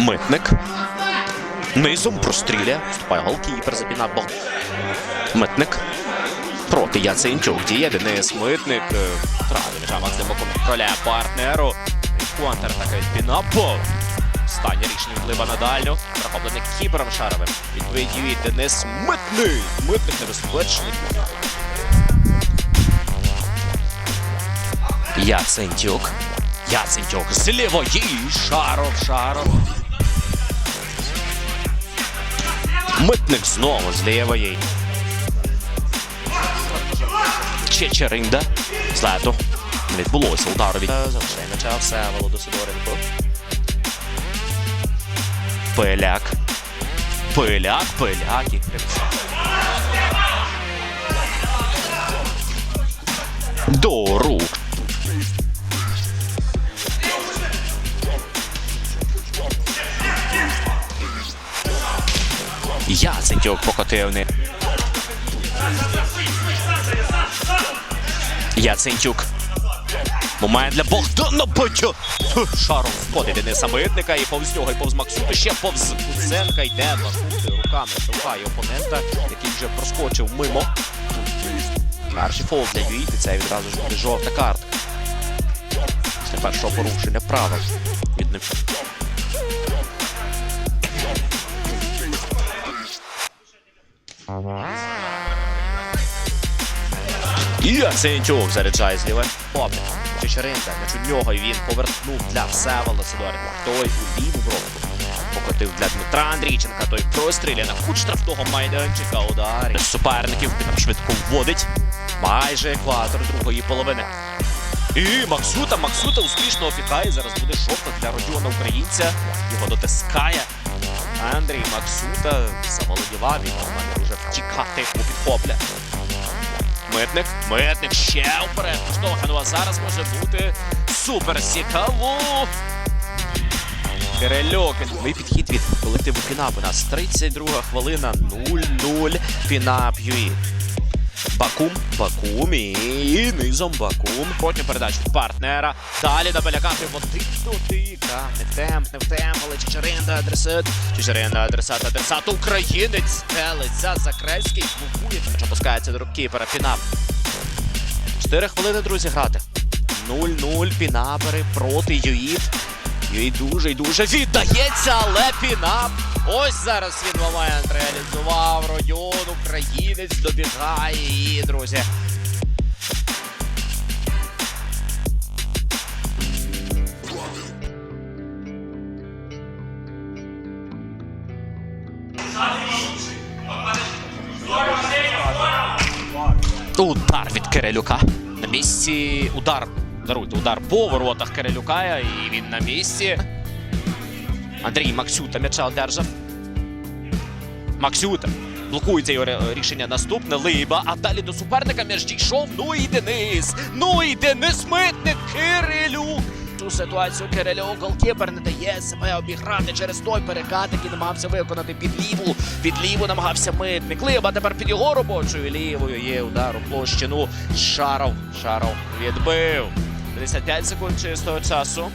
Митник. Низом простріляє. Вступає голкіпер запіна. Бог. Митник. Проти Яценчук. Діє Денис Митник. Е, Правильно, м'яча Максим Боком відправляє партнеру. І Контр така від Пінапо. Останнє рішення вплива на дальню. Захоплений кіпером Шаровим. Відповідь Денис Митник. Митник небезпечний. Яцентюк. Яцентюк з лівої. Шаров, Шаров. Митник знову з лівої. Чечеринда. Злето. Не відбулося удару від... Залишає м'яча Всеволоду Сидоренко. Пиляк. Пиляк, пиляк і. До рук. Яцентюк покотив не. Яцентюк. Момент для Богдана Батя. Шаров входить Дениса Митника і повз нього, і повз Максута, ще повз Куценка йде Максути руками штовхає опонента, який вже проскочив мимо. Перший фол для Юїти, це відразу ж буде жовта картка. Після першого порушення правил від ним. І Яцентюк заряджає. Опит. Чечеринка, м'яч нього і він повернув для Всевола Сидоренка. Той у ліву бровку. Покотив для Дмитра Андрійченка. Той простріляє на кут штрафного майданчика. Удар. Суперників швидко вводить. Майже екватор другої половини. І Максута, Максута успішно опікає. Зараз буде жовта для Родіона Українця. Його дотискає. Андрій Максута заволодівав. Він має вже втікати у підхопля. Митник, митник ще вперед. Штовхану, а зараз може бути супер цікаво. Кирилюк. Новий підхід від колективу Пінап. У нас 32 хвилина 0-0. Пінап Юї. Бакум, Бакум і низом Бакум. Потім передач партнера. Далі до Беляка дотика. Не в темп, не в темп, але Чечеринда адресат. Чечеринда адресат, адресат. Українець стелиться. Закрельський блокує. Що пускається до рук кіпера. Пінап. Чотири хвилини, друзі, грати. 0-0 пінапери проти Юїд. Юїд дуже і дуже віддається, але пінап. Ось зараз він момент реалізував. Родіон, українець добігає і, друзі. Удар від Кирилюка. На місці удар. Даруйте, удар по воротах Кирилюка. І він на місці. Андрій Максюта м'яча одержав. Максюта. Блокується його рішення наступне. Либа. А далі до суперника м'яч дійшов. Ну і Денис. Ну і Денис Митник. Кирилюк. Ту ситуацію Кирилюк голкіпер не дає себе обіграти через той перекат, який намагався виконати під ліву. Під ліву намагався митник. Либа тепер під його робочою лівою. Є удар у площину. Шаров. Шаров відбив. 55 секунд чистого часу.